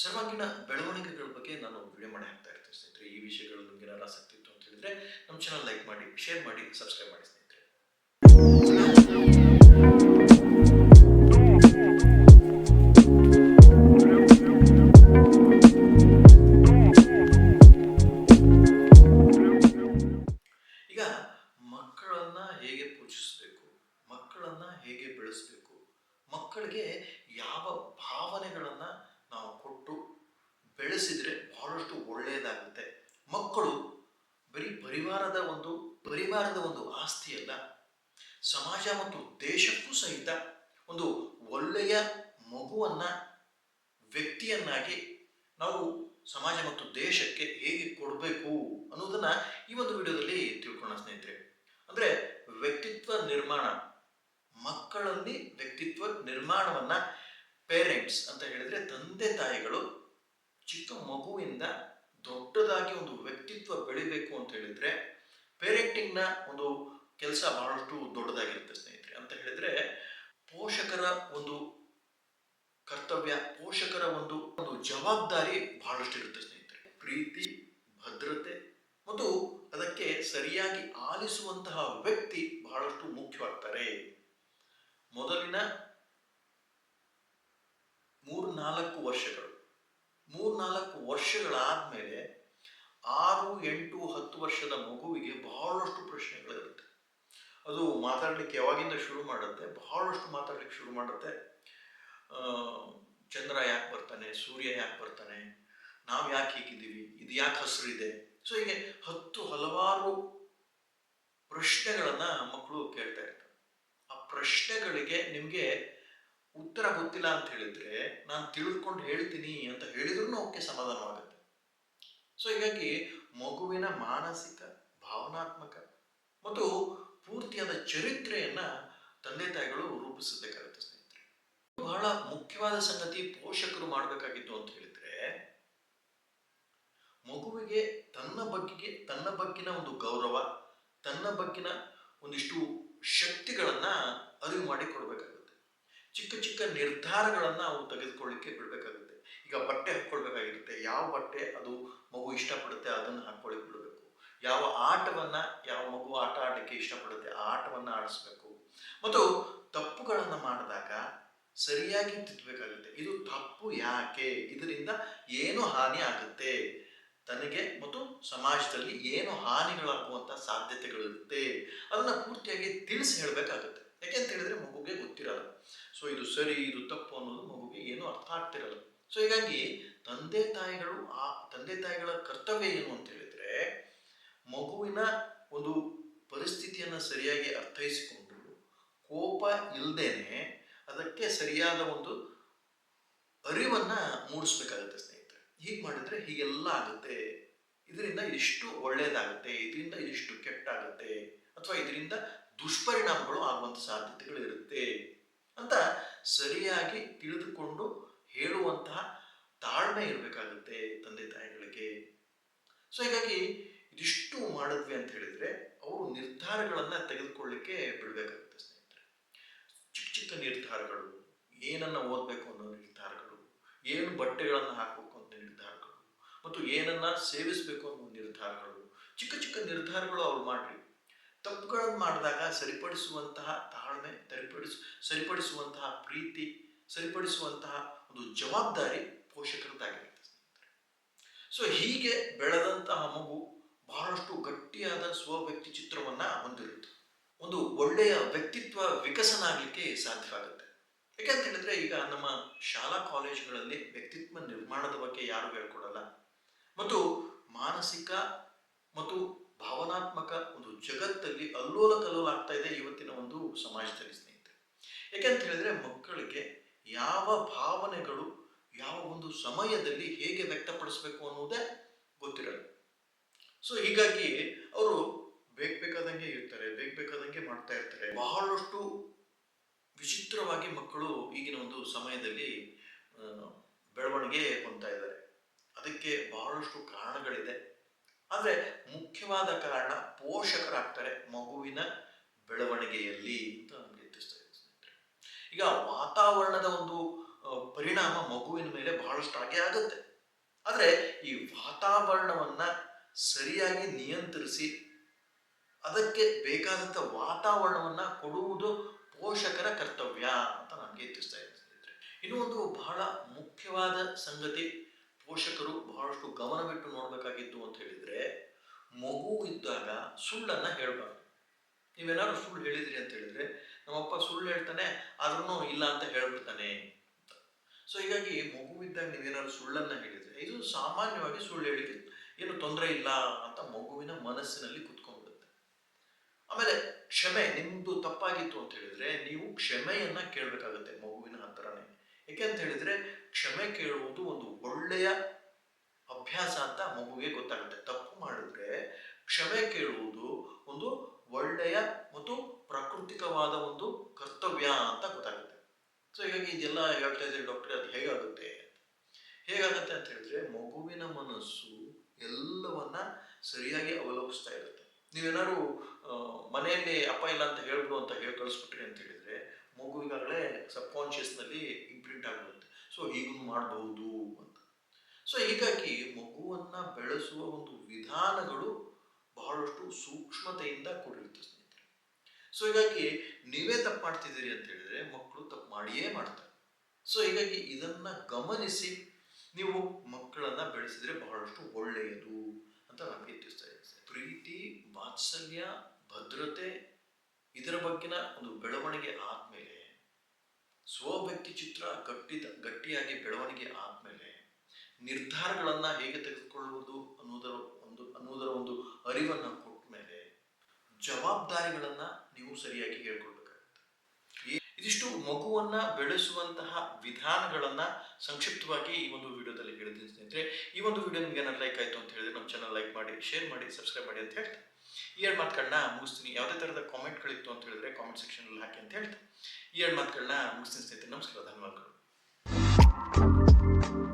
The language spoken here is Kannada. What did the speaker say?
ಸರ್ವಾಂಗೀಣ ಬೆಳವಣಿಗೆಗಳ ಬಗ್ಗೆ ನಾನು ವಿಡಿಯೋ ಮಾಡಿ ಹಾಕ್ತಾ ಇರ್ತೀನಿ ಸ್ನೇಹಿತರೆ. ಈ ವಿಷಯಗಳು ನಿಮಗೆ ಏನಾದ್ರು ಆಸಕ್ತಿ ಇತ್ತು ಅಂತ ಹೇಳಿದ್ರೆ ನಮ್ಮ ಚಾನಲ್ ಲೈಕ್ ಮಾಡಿ ಶೇರ್ ಮಾಡಿ ಸಬ್ಸ್ಕ್ರೈಬ್ ಮಾಡಿ ಸ್ನೇಹಿತರೆ. ಬೆಳೆಸಿದ್ರೆ ಬಹಳಷ್ಟು ಒಳ್ಳೆಯದಾಗುತ್ತೆ ಮಕ್ಕಳು ಬರೀ ಪರಿವಾರದ ಒಂದು ಪರಿವಾರದ ಒಂದು ಆಸ್ತಿಯಲ್ಲ ಸಮಾಜ ಮತ್ತು ದೇಶಕ್ಕೂ ಸಹಿತ ಒಂದು ಒಳ್ಳೆಯ ಮಗುವನ್ನ, ವ್ಯಕ್ತಿಯನ್ನಾಗಿ ನಾವು ಸಮಾಜ ಮತ್ತು ದೇಶಕ್ಕೆ ಹೇಗೆ ಕೊಡಬೇಕು ಅನ್ನೋದನ್ನ ಈ ಒಂದು ವಿಡಿಯೋದಲ್ಲಿ ತಿಳ್ಕೊಳ್ಳೋಣ ಸ್ನೇಹಿತರೆ. ಅಂದ್ರೆ ವ್ಯಕ್ತಿತ್ವ ನಿರ್ಮಾಣ, ಮಕ್ಕಳಲ್ಲಿ ವ್ಯಕ್ತಿತ್ವ ನಿರ್ಮಾಣವನ್ನ ಪೇರೆಂಟ್ಸ್ ಅಂತ ಹೇಳಿದ್ರೆ ತಂದೆ ತಾಯಿಗಳು ಚಿಕ್ಕ ಮಗುವಿಂದ ದೊಡ್ಡದಾಗಿ ಒಂದು ವ್ಯಕ್ತಿತ್ವ ಬೆಳಿಬೇಕು ಅಂತ ಹೇಳಿದ್ರೆ ಪೇರೆಂಟಿಂಗ್ನ ಒಂದು ಕೆಲಸ ಬಹಳಷ್ಟು ದೊಡ್ಡದಾಗಿರುತ್ತೆ ಸ್ನೇಹಿತರೆ. ಅಂತ ಹೇಳಿದ್ರೆ, ಪೋಷಕರ ಒಂದು ಕರ್ತವ್ಯ, ಪೋಷಕರ ಒಂದು ಒಂದು ಜವಾಬ್ದಾರಿ ಬಹಳಷ್ಟು ಇರುತ್ತೆ ಸ್ನೇಹಿತರೆ. ಪ್ರೀತಿ, ಭದ್ರತೆ ಮತ್ತು ಅದಕ್ಕೆ ಸರಿಯಾಗಿ ಆಲಿಸುವಂತಹ ವ್ಯಕ್ತಿ ಬಹಳಷ್ಟು ಮುಖ್ಯವಾಗ್ತಾರೆ. ಮೊದಲಿನ ಮೂರ್ನಾಲ್ಕು ವರ್ಷಗಳು ಮೂರ್ನಾಲ್ಕು ವರ್ಷಗಳಾದ್ಮೇಲೆ ಆರು, ಎಂಟು, ಹತ್ತು ವರ್ಷದ ಮಗುವಿಗೆ ಬಹಳಷ್ಟು ಪ್ರಶ್ನೆಗಳಿರುತ್ತೆ. ಅದು ಮಾತಾಡ್ಲಿಕ್ಕೆ ಯಾವಾಗಿಂದ ಶುರು ಮಾಡುತ್ತೆ? ಬಹಳಷ್ಟು ಮಾತಾಡ್ಲಿಕ್ಕೆ ಶುರು ಮಾಡುತ್ತೆ. ಚಂದ್ರ ಯಾಕೆ ಬರ್ತಾನೆ? ಸೂರ್ಯ ಯಾಕೆ ಬರ್ತಾನೆ? ನಾವು ಯಾಕೆ ಹೀಗಿದ್ದೀವಿ? ಇದು ಯಾಕೆ ಹಸಿರಿದೆ? ಸೊ ಹೀಗೆ ಹತ್ತು ಹಲವಾರು ಪ್ರಶ್ನೆಗಳನ್ನು ಮಕ್ಕಳು ಕೇಳ್ತಾ ಇರ್ತಾರೆ. ಆ ಪ್ರಶ್ನೆಗಳಿಗೆ ನಿಮಗೆ ಉತ್ತರ ಗೊತ್ತಿಲ್ಲ ಅಂತ ಹೇಳಿದ್ರೆ ನಾನು ತಿಳಿದುಕೊಂಡು ಹೇಳ್ತೀನಿ ಅಂತ ಹೇಳಿದ್ರು ಅವಕ್ಕೆ ಸಮಾಧಾನವಾಗುತ್ತೆ. ಸೊ ಹೀಗಾಗಿ ಮಗುವಿನ ಮಾನಸಿಕ, ಭಾವನಾತ್ಮಕ ಮತ್ತು ಪೂರ್ತಿಯಾದ ಚರಿತ್ರೆಯನ್ನ ತಂದೆ ತಾಯಿಗಳು ರೂಪಿಸಬೇಕಾಗುತ್ತೆ ಸ್ನೇಹಿತರೆ. ಬಹಳ ಮುಖ್ಯವಾದ ಸಂಗತಿ ಪೋಷಕರು ಮಾಡಬೇಕಾಗಿತ್ತು ಅಂತ ಹೇಳಿದ್ರೆ, ಮಗುವಿಗೆ ತನ್ನ ಬಗ್ಗೆಗೆ, ತನ್ನ ಬಗ್ಗಿನ ಒಂದು ಗೌರವ, ತನ್ನ ಬಗ್ಗಿನ ಒಂದಿಷ್ಟು ಶಕ್ತಿಗಳನ್ನ ಅರಿವು ಮಾಡಿ ಕೊಡಬೇಕಾಗುತ್ತೆ ಚಿಕ್ಕ ಚಿಕ್ಕ ನಿರ್ಧಾರಗಳನ್ನು ಅವು ತೆಗೆದುಕೊಳ್ಳಿಕ್ಕೆ ಬಿಡಬೇಕಾಗುತ್ತೆ. ಈಗ ಬಟ್ಟೆ ಹಾಕ್ಕೊಳ್ಬೇಕಾಗಿರುತ್ತೆ. ಯಾವ ಬಟ್ಟೆ ಅದು ಮಗು ಇಷ್ಟಪಡುತ್ತೆ ಅದನ್ನು ಹಾಕ್ಕೊಳ್ಳಿ ಬಿಡಬೇಕು. ಯಾವ ಆಟವನ್ನು, ಯಾವ ಮಗು ಆಟ ಆಡಲಿಕ್ಕೆ ಇಷ್ಟಪಡುತ್ತೆ ಆ ಆಟವನ್ನು ಆಡಿಸ್ಬೇಕು. ಮತ್ತು ತಪ್ಪುಗಳನ್ನು ಮಾಡಿದಾಗ ಸರಿಯಾಗಿ ತಿದ್ದಬೇಕಾಗುತ್ತೆ ಇದು ತಪ್ಪು ಯಾಕೆ? ಇದರಿಂದ ಏನು ಹಾನಿ ಆಗುತ್ತೆ? ತನಗೆ ಮತ್ತು ಸಮಾಜದಲ್ಲಿ ಏನು ಹಾನಿಗಳಾಗುವಂಥ ಸಾಧ್ಯತೆಗಳಿರುತ್ತೆ? ಅದನ್ನು ಪೂರ್ತಿಯಾಗಿ ತಿಳಿಸಿ ಹೇಳಬೇಕಾಗುತ್ತೆ. ಯಾಕೆ ಅಂತ ಹೇಳಿದ್ರೆ ಮಗುಗೆ ಗೊತ್ತಿರಲ್ಲ. ಸೊ ಇದು ಸರಿ, ಇದು ತಪ್ಪು ಅನ್ನೋದು ಮಗುಗೆ ಏನು ಅರ್ಥ ಆಗ್ತಿರಲ್ಲ. ಸೊ ಹೀಗಾಗಿ ತಂದೆ ತಾಯಿಗಳು ಆ ತಂದೆ ತಾಯಿಗಳ ಕರ್ತವ್ಯ ಏನು ಅಂತ ಹೇಳಿದ್ರೆ ಮಗುವಿನ ಒಂದು ಪರಿಸ್ಥಿತಿಯನ್ನ ಸರಿಯಾಗಿ ಅರ್ಥೈಸಿಕೊಂಡು ಕೋಪ ಇಲ್ದೇನೆ ಅದಕ್ಕೆ ಸರಿಯಾದ ಒಂದು ಅರಿವನ್ನ ಮೂಡಿಸ್ಬೇಕಾಗುತ್ತೆ ಸ್ನೇಹಿತರೆ. ಹೀಗೆ ಮಾಡಿದ್ರೆ ಹೀಗೆಲ್ಲ ಆಗುತ್ತೆ. ಇದರಿಂದ ಇದಿಷ್ಟು ಒಳ್ಳೇದಾಗುತ್ತೆ, ಇದರಿಂದ ಇದಿಷ್ಟು ಕೆಟ್ಟಾಗುತ್ತೆ, ಅಥವಾ ಇದರಿಂದ ದುಷ್ಪರಿಣಾಮಗಳು ಆಗುವಂಥ ಸಾಧ್ಯತೆಗಳು ಇರುತ್ತೆ ಅಂತ ಸರಿಯಾಗಿ ತಿಳಿದುಕೊಂಡು ಹೇಳುವಂತಹ ತಾಳ್ಮೆ ಇರಬೇಕಾಗುತ್ತೆ ತಂದೆ ತಾಯಿಗಳಿಗೆ. ಸೊ ಹೀಗಾಗಿ ಇದಿಷ್ಟು ಮಾಡಿದ್ವಿ ಅಂತ ಹೇಳಿದ್ರೆ ಅವರು ನಿರ್ಧಾರಗಳನ್ನು ತೆಗೆದುಕೊಳ್ಳಿಕ್ಕೆ ಬಿಡಬೇಕಾಗುತ್ತೆ ಸ್ನೇಹಿತರೆ. ಚಿಕ್ಕ ಚಿಕ್ಕ ನಿರ್ಧಾರಗಳು, ಏನನ್ನ ಓದಬೇಕು ಅನ್ನೋ ನಿರ್ಧಾರಗಳು, ಏನು ಬಟ್ಟೆಗಳನ್ನು ಹಾಕಬೇಕು ಅನ್ನೋ ನಿರ್ಧಾರಗಳು, ಮತ್ತು ಏನನ್ನ ಸೇವಿಸಬೇಕು ಅನ್ನೋ ನಿರ್ಧಾರಗಳು, ಚಿಕ್ಕ ಚಿಕ್ಕ ನಿರ್ಧಾರಗಳು ಅವ್ರು ಮಾಡ್ರಿ. ತಪ್ಪುಗಳನ್ನು ಮಾಡಿದಾಗ ಸರಿಪಡಿಸುವಂತಹ ತಾಳ್ಮೆ ಸರಿಪಡಿಸು ಸರಿಪಡಿಸುವಂತಹ ಪ್ರೀತಿ, ಸರಿಪಡಿಸುವಂತಹ ಒಂದು ಜವಾಬ್ದಾರಿ ಪೋಷಕರದ್ದಾಗಿರುತ್ತೆ ಸೊ ಹೀಗೆ ಬೆಳೆದಂತಹ ಮಗು ಬಹಳಷ್ಟು ಗಟ್ಟಿಯಾದ ಸ್ವವ್ಯಕ್ತಿ ಚಿತ್ರವನ್ನ ಹೊಂದಿರುತ್ತೆ. ಒಂದು ಒಳ್ಳೆಯ ವ್ಯಕ್ತಿತ್ವ ವಿಕಸನ ಆಗಲಿಕ್ಕೆ ಸಾಧ್ಯವಾಗುತ್ತೆ. ಯಾಕೆಂತ ಹೇಳಿದ್ರೆ ಈಗ ನಮ್ಮ ಶಾಲಾ ಕಾಲೇಜುಗಳಲ್ಲಿ ವ್ಯಕ್ತಿತ್ವ ನಿರ್ಮಾಣದ ಬಗ್ಗೆ ಯಾರು ಹೇಳ್ಕೊಡಲ್ಲ. ಮತ್ತು ಮಾನಸಿಕ ಮತ್ತು ಭಾವನಾತ್ಮಕ ಒಂದು ಜಗತ್ತಲ್ಲಿ ಅಲ್ಲೋಲ ಕಲ್ಲೋಲ ಆಗ್ತಾ ಇದೆ ಇವತ್ತಿನ ಒಂದು ಸಮಾಜದಲ್ಲಿ ಸ್ನೇಹಿತರೆ. ಯಾಕೆಂತ ಹೇಳಿದ್ರೆ ಮಕ್ಕಳಿಗೆ ಯಾವ ಭಾವನೆಗಳು, ಯಾವ ಒಂದು ಸಮಯದಲ್ಲಿ ಹೇಗೆ ವ್ಯಕ್ತಪಡಿಸಬೇಕು ಅನ್ನೋದೇ ಗೊತ್ತಿರಲ್ಲ. ಸೊ ಹೀಗಾಗಿ ಅವರು ಬೇಕ್ ಬೇಕಾದಂಗೆ ಇರ್ತಾರೆ, ಬೇಕ್ ಬೇಕಾದಂಗೆ ಮಾಡ್ತಾ ಇರ್ತಾರೆ. ಬಹಳಷ್ಟು ವಿಚಿತ್ರವಾಗಿ ಮಕ್ಕಳು ಈಗಿನ ಒಂದು ಸಮಯದಲ್ಲಿ ಬೆಳವಣಿಗೆ ಹೊಂದ್ತಾ ಇದ್ದಾರೆ. ಅದಕ್ಕೆ ಬಹಳಷ್ಟು ಕಾರಣಗಳಿದೆ. ಆದರೆ ಮುಖ್ಯವಾದ ಕಾರಣ ಪೋಷಕರಾಗ್ತಾರೆ ಮಗುವಿನ ಬೆಳವಣಿಗೆಯಲ್ಲಿ ಅಂತ ನಮಗೆ ತಿಳಿಸ್ತಾ ಇದೆ. ಈಗ ವಾತಾವರಣದ ಒಂದು ಪರಿಣಾಮ ಮಗುವಿನ ಮೇಲೆ ಬಹಳಷ್ಟು ಆಗೇ ಆಗುತ್ತೆ ಆದರೆ ಈ ವಾತಾವರಣವನ್ನ ಸರಿಯಾಗಿ ನಿಯಂತ್ರಿಸಿ ಅದಕ್ಕೆ ಬೇಕಾದಂಥ ವಾತಾವರಣವನ್ನ ಕೊಡುವುದು ಪೋಷಕರ ಕರ್ತವ್ಯ ಅಂತ ನಮಗೆ ತಿಳಿಸ್ತಾ ಇದೆ ಒಂದು ಬಹಳ ಮುಖ್ಯವಾದ ಸಂಗತಿ ಪೋಷಕರು ಬಹಳಷ್ಟು ಗಮನವಿಟ್ಟು ನೋಡಬೇಕಾಗಿತ್ತು ಅಂತ ಹೇಳಿದರೆ, ಮಗು ಇದ್ದಾಗ ಸುಳ್ಳನ್ನ ಹೇಳಬಾರ್ದು. ನೀವೇನಾದ್ರು ಸುಳ್ಳು ಹೇಳಿದ್ರಿ ಅಂತ ಹೇಳಿದ್ರೆ, ನಮ್ಮಪ್ಪ ಸುಳ್ಳು ಹೇಳ್ತಾನೆ ಆದ್ರೂ ಇಲ್ಲ ಅಂತ ಹೇಳ್ಬಿಡ್ತಾನೆ ಅಂತ. ಸೊ ಹೀಗಾಗಿ ಮಗುವಿದ್ದಾಗ ನೀವೇನಾದ್ರು ಸುಳ್ಳನ್ನು ಹೇಳಿದ್ರೆ, ಇದು ಸಾಮಾನ್ಯವಾಗಿ ಸುಳ್ಳು ಹೇಳಿದ್ರೆ ಏನು ತೊಂದರೆ ಇಲ್ಲ ಅಂತ ಮಗುವಿನ ಮನಸ್ಸಿನಲ್ಲಿ ಕುತ್ಕೊಂಡ್ಬಿಡುತ್ತೆ. ಆಮೇಲೆ ಕ್ಷಮೆ ನಿಮ್ಮದು ತಪ್ಪಾಗಿತ್ತು ಅಂತ ಹೇಳಿದ್ರೆ, ನೀವು ಕ್ಷಮೆಯನ್ನ ಕೇಳಬೇಕಾಗುತ್ತೆ ಮಗುವಿನ ಹತ್ರನೇ. ಯಾಕೆ ಅಂತ ಹೇಳಿದ್ರೆ ಕ್ಷಮೆ ಕೇಳುವುದು ಒಂದು ಒಳ್ಳೆಯ ಅಭ್ಯಾಸ ಅಂತ ಮಗುವಿಗೆ ಗೊತ್ತಾಗುತ್ತೆ. ತಪ್ಪು ಮಾಡಿದ್ರೆ ಕ್ಷಮೆ ಕೇಳುವುದು ಒಂದು ಒಳ್ಳೆಯ ಮತ್ತು ಪ್ರಾಕೃತಿಕವಾದ ಒಂದು ಕರ್ತವ್ಯ ಅಂತ ಗೊತ್ತಾಗುತ್ತೆ. ಸೊ ಹೀಗಾಗಿ ಇದೆಲ್ಲ ಹೇಳ್ತಾ ಇದ್ರೆ ಡಾಕ್ಟರ್ ಅದು ಹೇಗಾಗುತ್ತೆ ಹೇಗಾಗುತ್ತೆ ಅಂತ. ಹೇಳಿದ್ರೆ ಮಗುವಿನ ಮನಸ್ಸು ಎಲ್ಲವನ್ನ ಸರಿಯಾಗಿ ಅವಲೋಕಿಸ್ತಾ ಇರುತ್ತೆ. ನೀವೇನಾದ್ರು ಮನೆಯಲ್ಲಿ ಅಪ್ಪ ಇಲ್ಲ ಅಂತ ಹೇಳ್ಬಿಡು ಅಂತ ಹೇಳಿ ಕಳಿಸ್ಬಿಟ್ರಿ ಅಂತ ಹೇಳಿದ್ರೆ ಮಗುವಿಗಾಗಲೇ ಸಬ್ನಲ್ಲಿ ಇಂಪ್ರಿಂಟ್ ಆಗುತ್ತೆ ಸೊ ಹೀಗೂ ಮಾಡಬಹುದು ಅಂತ. ಸೊ, ಹೀಗಾಗಿ ಮಗುವನ್ನು ಬೆಳೆಸುವ ಒಂದು ವಿಧಾನಗಳು ಬಹಳಷ್ಟು ಸೂಕ್ಷ್ಮತೆಯಿಂದ ಕೂಡಿರುತ್ತೆ ಸ್ನೇಹಿತರೆ. ಸೊ, ಹೀಗಾಗಿ ನೀವೇ ತಪ್ಪು ಮಾಡ್ತಿದ್ದೀರಿ ಅಂತ ಹೇಳಿದ್ರೆ ಮಕ್ಕಳು ತಪ್ಪು ಮಾಡಿಯೇ ಮಾಡ್ತಾರೆ. ಸೊ, ಹೀಗಾಗಿ ಇದನ್ನ ಗಮನಿಸಿ ನೀವು ಮಕ್ಕಳನ್ನ ಬೆಳೆಸಿದ್ರೆ ಬಹಳಷ್ಟು ಒಳ್ಳೆಯದು ಅಂತ ನಮಗೆ ತಿಳಿಸ್ತಾ ಇದೆ ಪ್ರೀತಿ, ವಾತ್ಸಲ್ಯ, ಭದ್ರತೆ ಇದರ ಬಗ್ಗೆನ ಒಂದು ಬೆಳವಣಿಗೆ ಆದ್ಮೇಲೆ ಸ್ವವ್ಯಕ್ತಿ ಚಿತ್ರ ಗಟ್ಟಿ ಗಟ್ಟಿಯಾಗಿ ಬೆಳವಣಿಗೆ ಆದ್ಮೇಲೆ ನಿರ್ಧಾರಗಳನ್ನು ಹೇಗೆ ತೆಗೆದುಕೊಳ್ಳುವುದು ಅನ್ನೋದರ ಒಂದು ಅನ್ನೋದರ ಒಂದು ಅರಿವನ್ನ ಕೊಟ್ಟ ಮೇಲೆ ಜವಾಬ್ದಾರಿಗಳನ್ನ ನೀವು ಸರಿಯಾಗಿ ಹೇಳ್ಕೊಳ್ಬೇಕಾಗುತ್ತೆ. ಇದಿಷ್ಟು ಮಗುವನ್ನ ಬೆಳೆಸುವಂತಹ ವಿಧಾನಗಳನ್ನ ಸಂಕ್ಷಿಪ್ತವಾಗಿ ಈ ಒಂದು ವಿಡಿಯೋದಲ್ಲಿ ಹೇಳಿದ್ದೀನಿ ಸ್ನೇಹಿತರೆ. ಈ ಒಂದು ವಿಡಿಯೋ ನಿಮ್ಗೆ ಏನಾದ್ರು ಲೈಕ್ ಆಯ್ತು ಅಂತ ಹೇಳಿದ್ರೆ ನಮ್ಮ ಚಾನಲ್ ಲೈಕ್ ಮಾಡಿ ಶೇರ್ ಮಾಡಿ ಸಬ್ಸ್ಕ್ರೈಬ್ ಮಾಡಿ ಅಂತ ಹೇಳ್ತಾ ಈ ಎರಡು ಮಾತುಗಳನ್ನ ಮುಗಿಸ್ತೀನಿ. ಯಾವುದೇ ಥರದ ಕಾಮೆಂಟ್ಗಳಿತ್ತು ಅಂತ ಹೇಳಿದ್ರೆ ಕಾಮೆಂಟ್ ಸೆಕ್ಷನಲ್ಲಿ ಹಾಕಿ ಅಂತ ಹೇಳ್ತೀನಿ. ಈ ಎರಡು ಮಾತುಗಳನ್ನ ಮುಗಿಸ್ತೀನಿ ಸ್ನೇಹಿತರೆ. ನಮಸ್ಕಾರ. ಧನ್ಯವಾದಗಳು.